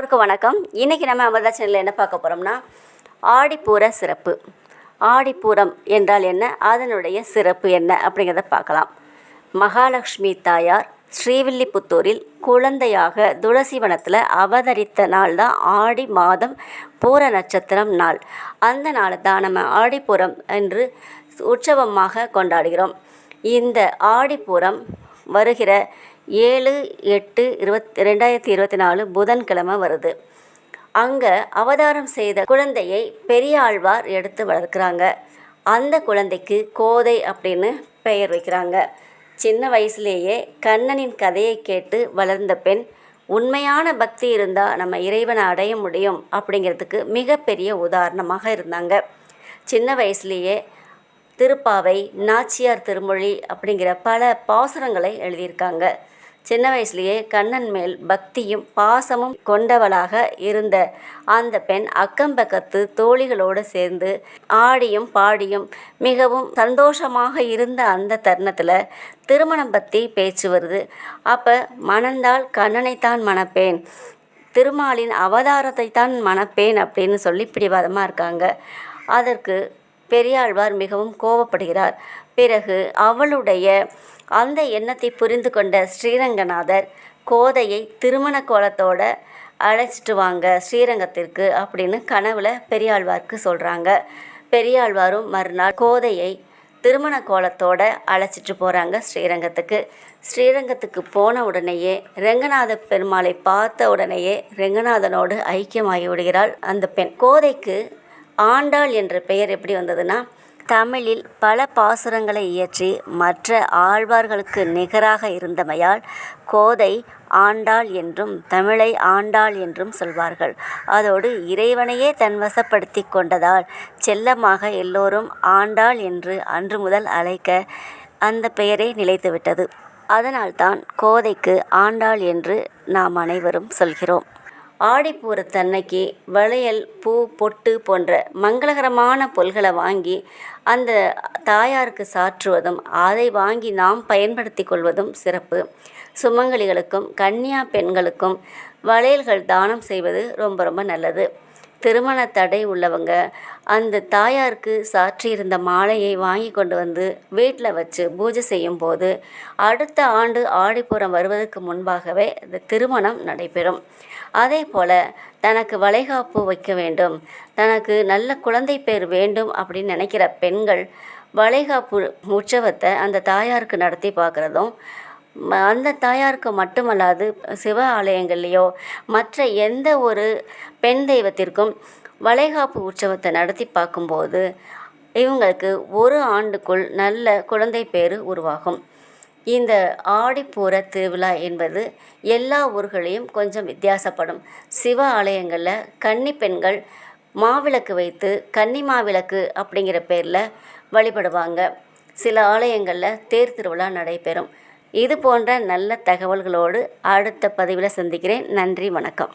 வணக்கம். இன்றைக்கி நம்ம அமிர்தா சேனலில் என்ன பார்க்க போகிறோம்னா ஆடிப்பூர சிறப்பு. ஆடிப்பூரம் என்றால் என்ன? அதனுடைய சிறப்பு என்ன? அப்படிங்கிறத பார்க்கலாம். மகாலட்சுமி தாயார் ஸ்ரீவில்லிபுத்தூரில் குழந்தையாக துளசி வனத்தில் அவதரித்த நாள் தான் ஆடி மாதம் பூர நட்சத்திரம் நாள். அந்த நாளை தான் நம்ம ஆடிப்பூரம் என்று உற்சவமாக கொண்டாடுகிறோம். இந்த ஆடிப்பூரம் வருகிற ஏழு எட்டு இருபத் ரெண்டாயிரத்தி இருபத்தி நாலு புதன்கிழமை வருது. அங்கே அவதாரம் செய்த குழந்தையை பெரியாழ்வார் எடுத்து வளர்க்குறாங்க. அந்த குழந்தைக்கு கோதை அப்படின்னு பெயர் வைக்கிறாங்க. சின்ன வயசுலேயே கண்ணனின் கதையை கேட்டு வளர்ந்த பெண் உண்மையான பக்தி இருந்தால் நம்ம இறைவனை அடைய முடியும் அப்படிங்கிறதுக்கு மிகப்பெரிய உதாரணமாக இருந்தாங்க. சின்ன வயசுலேயே திருப்பாவை நாச்சியார் திருமொழி அப்படிங்கிற பல பாசுரங்களை எழுதியிருக்காங்க. சின்ன வயசுலேயே கண்ணன் மேல் பக்தியும் பாசமும் கொண்டவளாக இருந்த அந்த பெண் அக்கம் பக்கத்து தோழிகளோடு சேர்ந்து ஆடியும் பாடியும் மிகவும் சந்தோஷமாக இருந்த அந்த தருணத்தில் திருமணம் பற்றி பேச்சு வருது. அப்போ மணந்தால் கண்ணனைத்தான் மணப்பேன். திருமாலின் அவதாரத்தை தான் மணப்பேன் அப்படின்னு சொல்லி பிடிவாதமாக இருக்காங்க. அதற்கு பெரியாழ்வார் மிகவும் கோபப்படுகிறார் பிறகு அவளுடைய அந்த எண்ணத்தை புரிந்து கொண்ட ஸ்ரீரங்கநாதர் கோதையை திருமண கோலத்தோட அழைச்சிட்டு வாங்க ஸ்ரீரங்கத்திற்கு அப்படின்னு கனவுல பெரியாழ்வார்க்கு சொல்கிறாங்க பெரியாழ்வாரும் மறுநாள் கோதையை திருமண கோலத்தோட அழைச்சிட்டு போகிறாங்க ஸ்ரீரங்கத்துக்கு. ஸ்ரீரங்கத்துக்கு போன உடனேயே ரெங்கநாத பெருமாளை பார்த்த உடனேயே ரெங்கநாதனோடு ஐக்கியமாகி விடுகிறாள் அந்த பெண். கோதைக்கு ஆண்டாள் என்ற பெயர் எப்படி வந்ததுன்னா தமிழில் பல பாசுரங்களை இயற்றி மற்ற ஆழ்வார்களுக்கு நிகராக இருந்தமையால் கோதை ஆண்டாள் என்றும் தமிழை ஆண்டாள் என்றும் சொல்வார்கள். அதோடு இறைவனையே தன் வசப்படுத்தி கொண்டதால் செல்லமாக எல்லோரும் ஆண்டாள் என்று அன்று முதல் அழைக்க அந்த பெயரே நிலைத்துவிட்டது. அதனால்தான் கோதைக்கு ஆண்டாள் என்று நாம் அனைவரும் சொல்கிறோம். ஆடிப்பூரத்தன்னைக்கு வளையல் பூ பொட்டு போன்ற மங்களகரமான பொருள்களை வாங்கி அந்த தாயாருக்கு சாற்றுவதும் அதை வாங்கி நாம் பயன்படுத்தி கொள்வதும் சிறப்பு. சுமங்கலிகளுக்கும் கன்னியா பெண்களுக்கும் வளையல்கள் தானம் செய்வது ரொம்ப ரொம்ப நல்லது. திருமண தடை உள்ளவங்க அந்த தாயாருக்கு சாற்றியிருந்த மாலையை வாங்கி கொண்டு வந்து வீட்டில் வச்சு பூஜை செய்யும் போது அடுத்த ஆண்டு ஆடிப்புறம் வருவதற்கு முன்பாகவே இந்த திருமணம் நடைபெறும். அதே போல் தனக்கு வளைகாப்பு வைக்க வேண்டும் தனக்கு நல்ல குழந்தை பேர் வேண்டும் அப்படின்னு நினைக்கிற பெண்கள் வளைகாப்பு உற்சவத்தை அந்த தாயாருக்கு நடத்தி பார்க்குறதும் அந்த தாயாருக்கு மட்டுமல்லாது சிவ ஆலயங்கள்லேயோ மற்ற எந்த ஒரு பெண் தெய்வத்திற்கும் வளைகாப்பு உற்சவத்தை நடத்தி பார்க்கும்போது இவங்களுக்கு ஒரு ஆண்டுக்குள் நல்ல குழந்தை பேர் உருவாகும். இந்த ஆடிப்பூர திருவிழா என்பது எல்லா ஊர்களையும் கொஞ்சம் வித்தியாசப்படும். சிவ ஆலயங்களில் கன்னி பெண்கள் மாவிளக்கு வைத்து கன்னி மாவிளக்கு அப்படிங்கிற பேரில் வழிபடுவாங்க. சில ஆலயங்களில் தேர் திருவிழா நடைபெறும். இது போன்ற நல்ல தகவல்களோடு அடுத்த பதிவில் சந்திக்கிறேன். நன்றி வணக்கம்.